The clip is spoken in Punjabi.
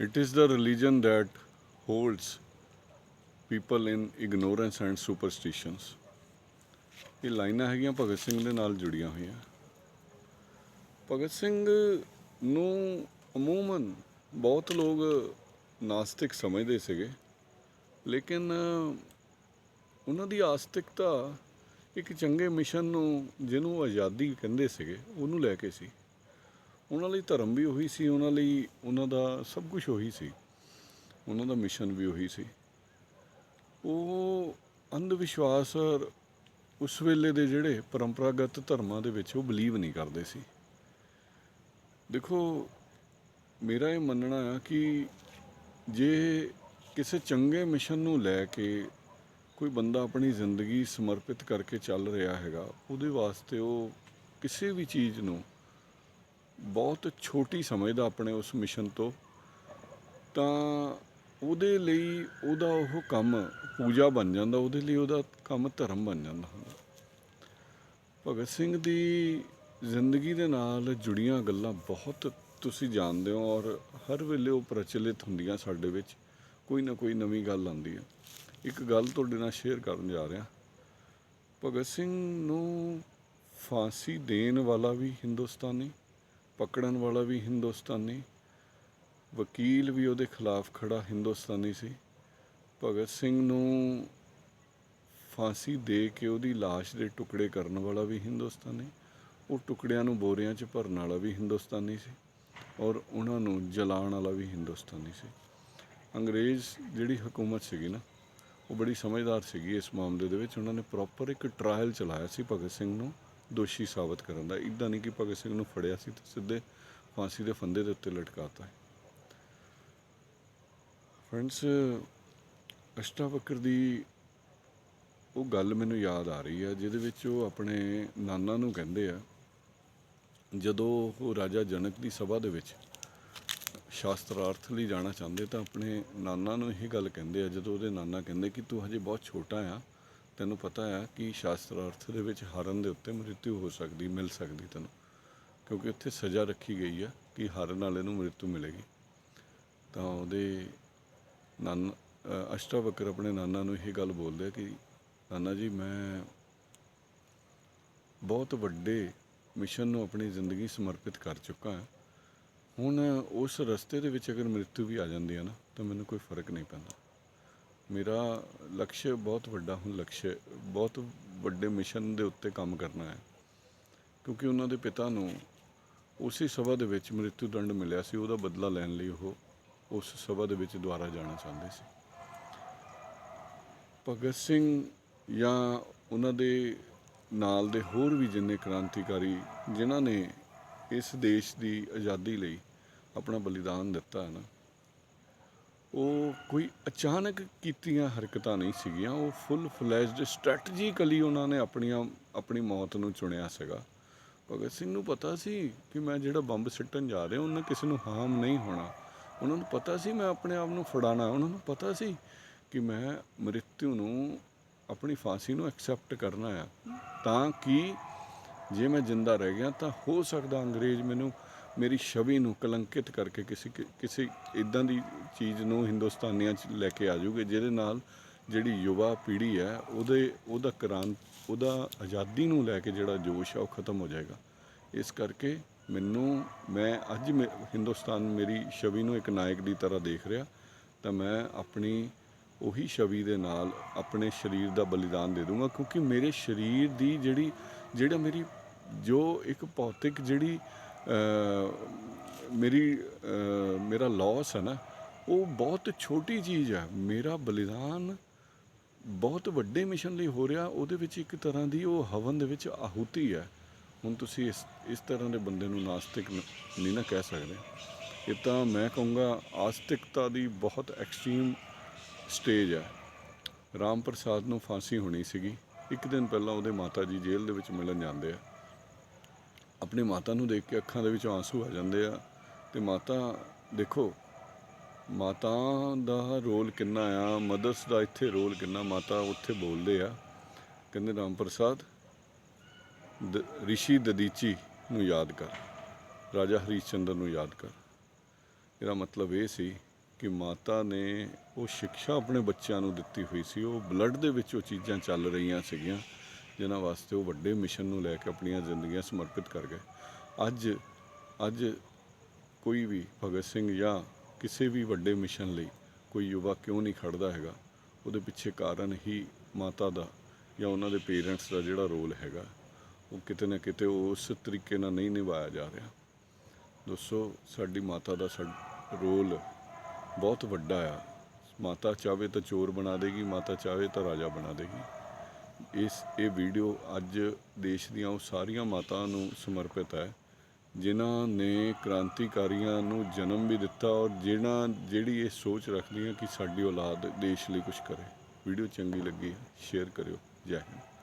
It is the religion that holds people in ignorance and superstitions. ਇਹ ਲਾਈਨਾਂ ਹੈਗੀਆਂ ਭਗਤ ਸਿੰਘ ਦੇ ਨਾਲ ਜੁੜੀਆਂ ਹੋਈਆਂ। ਭਗਤ ਸਿੰਘ ਨੂੰ ਅਮੂਮਨ ਬਹੁਤ ਲੋਕ ਨਾਸਤਿਕ ਸਮਝਦੇ ਸੀਗੇ। ਲੇਕਿਨ ਉਹਨਾਂ ਦੀ ਆਸਤਿਕਤਾ ਇੱਕ ਚੰਗੇ ਮਿਸ਼ਨ ਨੂੰ, ਜਿਹਨੂੰ ਆਜ਼ਾਦੀ ਕਹਿੰਦੇ ਸੀਗੇ, ਉਹਨੂੰ ਲੈ ਕੇ ਸੀ। ਉਹਨਾਂ ਲਈ ਧਰਮ ਵੀ ਉਹੀ ਸੀ, ਉਹਨਾਂ ਲਈ ਉਹਨਾਂ ਦਾ ਸਭ ਕੁਝ ਉਹੀ ਸੀ। ਉਹਨਾਂ ਦਾ ਮਿਸ਼ਨ ਵੀ ਉਹੀ ਸੀ। ਉਹ ਅੰਧ ਵਿਸ਼ਵਾਸ ਉਸ ਵੇਲੇ ਦੇ ਜਿਹੜੇ ਪਰੰਪਰਾਗਤ ਧਰਮਾਂ ਦੇ ਵਿੱਚ ਉਹ ਬਲੀਵ ਨਹੀਂ ਕਰਦੇ ਸੀ। ਦੇਖੋ, ਮੇਰਾ ਇਹ ਮੰਨਣਾ ਆ ਕਿ ਜੇ ਕਿਸੇ ਚੰਗੇ ਮਿਸ਼ਨ ਨੂੰ ਲੈ ਕੇ ਕੋਈ ਬੰਦਾ ਆਪਣੀ ਜ਼ਿੰਦਗੀ ਸਮਰਪਿਤ ਕਰਕੇ ਚੱਲ ਰਿਹਾ ਹੈਗਾ, ਉਹਦੇ ਵਾਸਤੇ ਉਹ ਕਿਸੇ ਵੀ ਚੀਜ਼ ਨੂੰ ਬਹੁਤ ਛੋਟੀ ਸਮਝਦਾ ਆਪਣੇ ਉਸ ਮਿਸ਼ਨ ਤੋਂ, ਤਾਂ ਉਹਦੇ ਲਈ ਉਹਦਾ ਉਹ ਕੰਮ ਪੂਜਾ ਬਣ ਜਾਂਦਾ, ਉਹਦੇ ਲਈ ਉਹਦਾ ਕੰਮ ਧਰਮ ਬਣ ਜਾਂਦਾ ਹੁੰਦਾ। ਭਗਤ ਸਿੰਘ ਦੀ ਜ਼ਿੰਦਗੀ ਦੇ ਨਾਲ ਜੁੜੀਆਂ ਗੱਲਾਂ ਬਹੁਤ ਤੁਸੀਂ ਜਾਣਦੇ ਹੋ ਔਰ ਹਰ ਵੇਲੇ ਉਹ ਪ੍ਰਚਲਿਤ ਹੁੰਦੀਆਂ ਸਾਡੇ ਵਿੱਚ, ਕੋਈ ਨਾ ਕੋਈ ਨਵੀਂ ਗੱਲ ਆਉਂਦੀ ਹੈ ਇੱਕ ਗੱਲ ਤੁਹਾਡੇ ਨਾਲ ਸ਼ੇਅਰ ਕਰਨ ਜਾ ਰਿਹਾ। ਭਗਤ ਸਿੰਘ ਨੂੰ ਫਾਂਸੀ ਦੇਣ ਵਾਲਾ ਵੀ ਹਿੰਦੁਸਤਾਨੀ ਪਕੜਨ ਵਾਲਾ ਵੀ ਹਿੰਦੁਸਤਾਨੀ, ਵਕੀਲ ਵੀ ਉਹਦੇ ਖਿਲਾਫ ਖੜਾ ਹਿੰਦੁਸਤਾਨੀ ਸੀ। ਭਗਤ ਸਿੰਘ ਨੂੰ ਫਾਂਸੀ ਦੇ ਕੇ ਉਹਦੀ লাশ ਦੇ ਟੁਕੜੇ ਕਰਨ ਵਾਲਾ ਵੀ ਹਿੰਦੁਸਤਾਨੀ, ਉਹ ਟੁਕੜਿਆਂ ਨੂੰ ਬੋਰਿਆਂ 'ਚ ਭਰਨ ਵਾਲਾ ਵੀ ਹਿੰਦੁਸਤਾਨੀ ਸੀ ਔਰ ਉਹਨਾਂ ਨੂੰ ਜਲਾਉਣ ਵਾਲਾ ਵੀ ਹਿੰਦੁਸਤਾਨੀ ਸੀ। ਅੰਗਰੇਜ਼ ਜਿਹੜੀ ਹਕੂਮਤ ਸੀਗੀ ਨਾ, ਉਹ ਬੜੀ ਸਮਝਦਾਰ ਸੀਗੀ ਇਸ ਮਾਮਲੇ ਦੇ ਵਿੱਚ। ਉਹਨਾਂ ਨੇ ਪ੍ਰੋਪਰ ਇੱਕ ਟ੍ਰਾਇਲ ਚਲਾਇਆ ਸੀ ਭਗਤ ਸਿੰਘ ਨੂੰ। ਦੋਸ਼ੀ ਸਾਬਤ ਕਰਨ ਦਾ। ਇਦਾਂ ਨਹੀਂ ਕਿ ਭਗਤ ਸਿੰਘ ਨੂੰ ਫੜਿਆ ਸੀ ਤੇ ਸਿੱਧੇ ਫਾਂਸੀ ਦੇ ਫੰਦੇ ਦੇ ਉੱਤੇ ਲਟਕਾਤਾ ਫਰੈਂਡਸ ਅਸ਼ਟਾਵਕਰ ਦੀ ਉਹ ਗੱਲ ਮੈਨੂੰ ਯਾਦ ਆ ਰਹੀ ਹੈ, ਜਿਹਦੇ ਵਿੱਚ ਉਹ ਆਪਣੇ ਨਾਨਾ ਨੂੰ ਕਹਿੰਦੇ ਆ, ਜਦੋਂ ਉਹ ਰਾਜਾ ਜਨਕ ਦੀ ਸਭਾ ਦੇ ਵਿੱਚ ਸ਼ਾਸਤਰਾਰਥ ਲਈ ਜਾਣਾ ਚਾਹੁੰਦੇ ਤਾਂ ਆਪਣੇ ਨਾਨਾ ਨੂੰ ਇਹ ਗੱਲ ਕਹਿੰਦੇ ਆ, ਜਦੋਂ ਉਹਦੇ ਨਾਨਾ ਕਹਿੰਦੇ ਕਿ ਤੂੰ ਹਜੇ ਬਹੁਤ ਛੋਟਾ ਆ ਤੈਨੂੰ ਪਤਾ ਆ ਕਿ ਸ਼ਾਸਤਰਾਰਥ ਦੇ ਵਿੱਚ ਹਾਰਨ ਦੇ ਉੱਤੇ ਮ੍ਰਿਤਿੂ ਹੋ ਸਕਦੀ ਮਿਲ ਸਕਦੀ ਤੈਨੂੰ। ਕਿਉਂਕਿ ਉੱਥੇ ਸਜ਼ਾ ਰੱਖੀ ਗਈ ਆ ਕਿ ਹਾਰਨ ਵਾਲੇ ਨੂੰ ਮ੍ਰਿਤੂ ਮਿਲੇਗੀ। ਤਾਂ ਉਹਦੇ ਨਾਨਾ ਅ, ਅਸ਼ਟਾਵਕਰ ਆਪਣੇ ਨਾਨਾ ਨੂੰ ਇਹ ਗੱਲ ਬੋਲਦੇ ਕਿ ਨਾਨਾ ਜੀ ਮੈਂ ਬਹੁਤ ਵੱਡੇ ਮਿਸ਼ਨ ਨੂੰ ਆਪਣੀ ਜ਼ਿੰਦਗੀ ਸਮਰਪਿਤ ਕਰ ਚੁੱਕਾ ਹਾਂ। ਹੁਣ ਉਸ ਰਸਤੇ ਦੇ ਵਿੱਚ ਅਗਰ ਮ੍ਰਿਤੂ ਵੀ ਆ ਜਾਂਦੀ ਹੈ ਨਾ ਤਾਂ ਮੈਨੂੰ ਕੋਈ ਫ਼ਰਕ ਨਹੀਂ ਪੈਂਦਾ। ਮੇਰਾ ਲਕਸ਼ ਬਹੁਤ ਵੱਡਾ ਹੁਣ ਲਕਸ਼ ਬਹੁਤ ਵੱਡੇ ਮਿਸ਼ਨ ਦੇ ਉੱਤੇ ਕੰਮ ਕਰਨਾ ਹੈ। ਕਿਉਂਕਿ ਉਹਨਾਂ ਦੇ ਪਿਤਾ ਨੂੰ ਉਸੇ ਸਭਾ ਦੇ ਵਿੱਚ ਮ੍ਰਿਤੂ ਦੰਡ ਮਿਲਿਆ ਸੀ, ਉਹਦਾ ਬਦਲਾ ਲੈਣ ਲਈ ਉਹ ਉਸ ਸਭਾ ਦੇ ਵਿੱਚ ਦੁਆਰਾ ਜਾਣਾ ਚਾਹੁੰਦੇ ਸੀ। ਭਗਤ ਸਿੰਘ ਜਾਂ ਉਹਨਾਂ ਦੇ ਨਾਲ ਦੇ ਹੋਰ ਵੀ ਜਿੰਨੇ ਕ੍ਰਾਂਤੀਕਾਰੀ, ਜਿਨ੍ਹਾਂ ਨੇ ਇਸ ਦੇਸ਼ ਦੀ ਆਜ਼ਾਦੀ ਲਈ ਆਪਣਾ ਬਲੀਦਾਨ ਦਿੱਤਾ ਹੈ ਨਾ ਉਹ ਕੋਈ ਅਚਾਨਕ ਕੀਤੀਆਂ ਹਰਕਤਾਂ ਨਹੀਂ ਸੀਗੀਆਂ, ਉਹ ਫੁੱਲ ਫਲੈਸਡ ਸਟ੍ਰੈਟਜੀਕਲੀ ਉਹਨਾਂ ਨੇ ਆਪਣੀਆਂ, ਆਪਣੀ ਮੌਤ ਨੂੰ ਚੁਣਿਆ ਸੀਗਾ। ਭਗਤ ਸਿੰਘ ਨੂੰ ਪਤਾ ਸੀ ਕਿ ਮੈਂ ਜਿਹੜਾ ਬੰਬ ਸਿੱਟਣ ਜਾ ਰਿਹਾ, ਉਹਨਾਂ ਕਿਸੇ ਨੂੰ ਹਾਰਮ ਨਹੀਂ ਹੋਣਾ। ਉਹਨਾਂ ਨੂੰ ਪਤਾ ਸੀ ਮੈਂ ਆਪਣੇ ਆਪ ਨੂੰ ਫੜਾਣਾ, ਉਹਨਾਂ ਨੂੰ ਪਤਾ ਸੀ ਕਿ ਮੈਂ ਮ੍ਰਿਤਿੂ ਨੂੰ ਆਪਣੀ ਫਾਂਸੀ ਨੂੰ ਐਕਸੈਪਟ ਕਰਨਾ ਆ। ਤਾਂ ਕਿ ਜੇ ਮੈਂ ਜਿੰਦਾ ਰਹਿ ਗਿਆ ਤਾਂ ਹੋ ਸਕਦਾ ਅੰਗਰੇਜ਼ ਮੈਨੂੰ ਮੇਰੀ ਛਵੀ ਨੂੰ ਕਲੰਕਿਤ ਕਰਕੇ ਕਿਸੇ ਕਿਸੇ ਇਦਾਂ ਦੀ ਚੀਜ਼ ਨੂੰ ਹਿੰਦੁਸਤਾਨੀਆਂ 'ਚ ਲੈ ਕੇ ਆ ਜੂਗੇ ਜਿਹਦੇ ਨਾਲ ਜਿਹੜੀ ਯੁਵਾ ਪੀੜ੍ਹੀ ਹੈ, ਉਹਦੇ, ਉਹਦਾ ਕ੍ਰਾਂਤ ਉਹਦਾ ਆਜ਼ਾਦੀ ਨੂੰ ਲੈ ਕੇ ਜਿਹੜਾ ਜੋਸ਼ ਆ, ਉਹ ਖਤਮ ਹੋ ਜਾਏਗਾ। ਇਸ ਕਰਕੇ ਮੈਨੂੰ, ਮੈਂ ਅੱਜ ਮੇ- ਹਿੰਦੁਸਤਾਨ ਮੇਰੀ ਛਵੀ ਨੂੰ ਇੱਕ ਨਾਇਕ ਦੀ ਤਰ੍ਹਾਂ ਦੇਖ ਰਿਹਾ, ਤਾਂ ਮੈਂ ਆਪਣੀ ਉਹੀ ਛਵੀ ਦੇ ਨਾਲ ਆਪਣੇ ਸਰੀਰ ਦਾ ਬਲੀਦਾਨ ਦੇ ਦੂੰਗਾ, ਕਿਉਂਕਿ ਮੇਰੇ ਸਰੀਰ ਦੀ ਜਿਹੜੀ, ਜਿਹੜਾ ਮੇਰੀ ਜੋ ਇੱਕ ਭੌਤਿਕ ਜਿਹੜੀ ਮੇਰੀ ਮੇਰਾ ਲਾਸ ਹੈ ਨਾ, ਉਹ ਬਹੁਤ ਛੋਟੀ ਚੀਜ਼ ਹੈ। ਮੇਰਾ ਬਲੀਦਾਨ ਬਹੁਤ ਵੱਡੇ ਮਿਸ਼ਨ ਲਈ ਹੋ ਰਿਹਾ। ਉਹਦੇ ਵਿੱਚ ਇੱਕ ਤਰ੍ਹਾਂ ਦੀ ਉਹ ਹਵਨ ਦੇ ਵਿੱਚ ਆਹੂਤੀ ਹੈ। ਹੁਣ ਤੁਸੀਂ ਇਸ ਇਸ ਤਰ੍ਹਾਂ ਦੇ ਬੰਦੇ ਨੂੰ ਨਾਸਤਿਕ ਨਹੀਂ ਨਾ ਕਹਿ ਸਕਦੇ। ਇਹ ਤਾਂ ਮੈਂ ਕਹੂੰਗਾ ਆਸਤਿਕਤਾ ਦੀ ਬਹੁਤ ਐਕਸਟ੍ਰੀਮ ਸਟੇਜ ਹੈ। ਰਾਮ ਪ੍ਰਸਾਦ ਨੂੰ ਫਾਂਸੀ ਹੋਣੀ ਸੀਗੀ। ਇੱਕ ਦਿਨ ਪਹਿਲਾਂ ਉਹਦੇ ਮਾਤਾ ਜੀ ਜੇਲ੍ਹ ਦੇ ਵਿੱਚ ਮਿਲਣ ਜਾਂਦੇ ਆ। ਆਪਣੀ ਮਾਤਾ ਨੂੰ ਦੇਖ ਕੇ ਅੱਖਾਂ ਦੇ ਵਿੱਚ ਆਂਸੂ ਆ ਜਾਂਦੇ ਆ। ਤੇ ਮਾਤਾ, ਦੇਖੋ, ਮਾਤਾ ਦਾ ਰੋਲ ਕਿੰਨਾ ਆ, ਮਦਰਸ ਦਾ ਇੱਥੇ ਰੋਲ ਕਿੰਨਾ, ਮਾਤਾ ਉੱਥੇ ਬੋਲਦੇ ਆ। ਕਹਿੰਦੇ, ਰਾਮ ਪ੍ਰਸਾਦ, ਦ- ਰਿਸ਼ੀ ਦਦੀਚੀ ਨੂੰ ਯਾਦ ਕਰ, ਰਾਜਾ ਹਰੀਸ਼ ਚੰਦਰ ਨੂੰ ਯਾਦ ਕਰ। ਇਹਦਾ ਮਤਲਬ ਇਹ ਸੀ ਕਿ ਮਾਤਾ ਨੇ ਉਹ ਸਿੱਖਿਆ ਆਪਣੇ ਬੱਚਿਆਂ ਨੂੰ ਦਿੱਤੀ ਹੋਈ ਸੀ। ਉਹ ਬਲੱਡ ਦੇ ਵਿੱਚ ਉਹ ਚੀਜ਼ਾਂ ਚੱਲ ਰਹੀਆਂ ਸੀਗੀਆਂ। ਜਿਨ੍ਹਾਂ ਵਾਸਤੇ ਉਹ ਵੱਡੇ ਮਿਸ਼ਨ ਨੂੰ ਲੈ ਕੇ ਆਪਣੀਆਂ ਜ਼ਿੰਦਗੀਆਂ ਸਮਰਪਿਤ ਕਰ ਗਏ। ਅੱਜ ਅੱਜ ਕੋਈ ਵੀ ਭਗਤ ਸਿੰਘ ਜਾਂ ਕਿਸੇ ਵੀ ਵੱਡੇ ਮਿਸ਼ਨ ਲਈ ਕੋਈ ਯੁਵਾ ਕਿਉਂ ਨਹੀਂ ਖੜਦਾ ਹੈਗਾ? ਉਹਦੇ ਪਿੱਛੇ ਕਾਰਨ ਹੀ ਮਾਤਾ ਦਾ ਜਾਂ ਉਹਨਾਂ ਦੇ ਪੇਰੈਂਟਸ ਦਾ ਜਿਹੜਾ ਰੋਲ ਹੈਗਾ, ਉਹ ਕਿਤੇ ਨਾ ਕਿਤੇ ਉਸ ਤਰੀਕੇ ਨਾਲ ਨਹੀਂ ਨਿਭਾਇਆ ਜਾ ਰਿਹਾ। ਦੋਸਤੋ, ਸਾਡੀ ਮਾਤਾ ਦਾ ਸਾਡ- ਰੋਲ ਬਹੁਤ ਵੱਡਾ ਆ। ਮਾਤਾ ਚਾਵੇ ਤਾਂ ਚੋਰ ਬਣਾ ਦੇਗੀ, ਮਾਤਾ ਚਾਵੇ ਤਾਂ ਰਾਜਾ ਬਣਾ ਦੇਗੀ। ਇਸ, ਇਹ ਵੀਡੀਓ ਅੱਜ ਦੇਸ਼ ਦੀਆਂ ਉਹ ਸਾਰੀਆਂ ਮਾਤਾਵਾਂ ਨੂੰ ਸਮਰਪਿਤ ਹੈ, ਜਿਨ੍ਹਾਂ ਨੇ ਕ੍ਰਾਂਤੀਕਾਰੀਆਂ ਨੂੰ ਜਨਮ ਵੀ ਦਿੱਤਾ ਔਰ ਜਿਹਨਾਂ ਜਿਹੜੀ ਇਹ ਸੋਚ ਰੱਖਦੀਆਂ ਕਿ ਸਾਡੀ ਔਲਾਦ ਦੇਸ਼ ਲਈ ਕੁਝ ਕਰੇ। ਵੀਡੀਓ ਚੰਗੀ ਲੱਗੀ, ਸ਼ੇਅਰ ਕਰਿਓ। ਜੈ ਹਿੰਦ।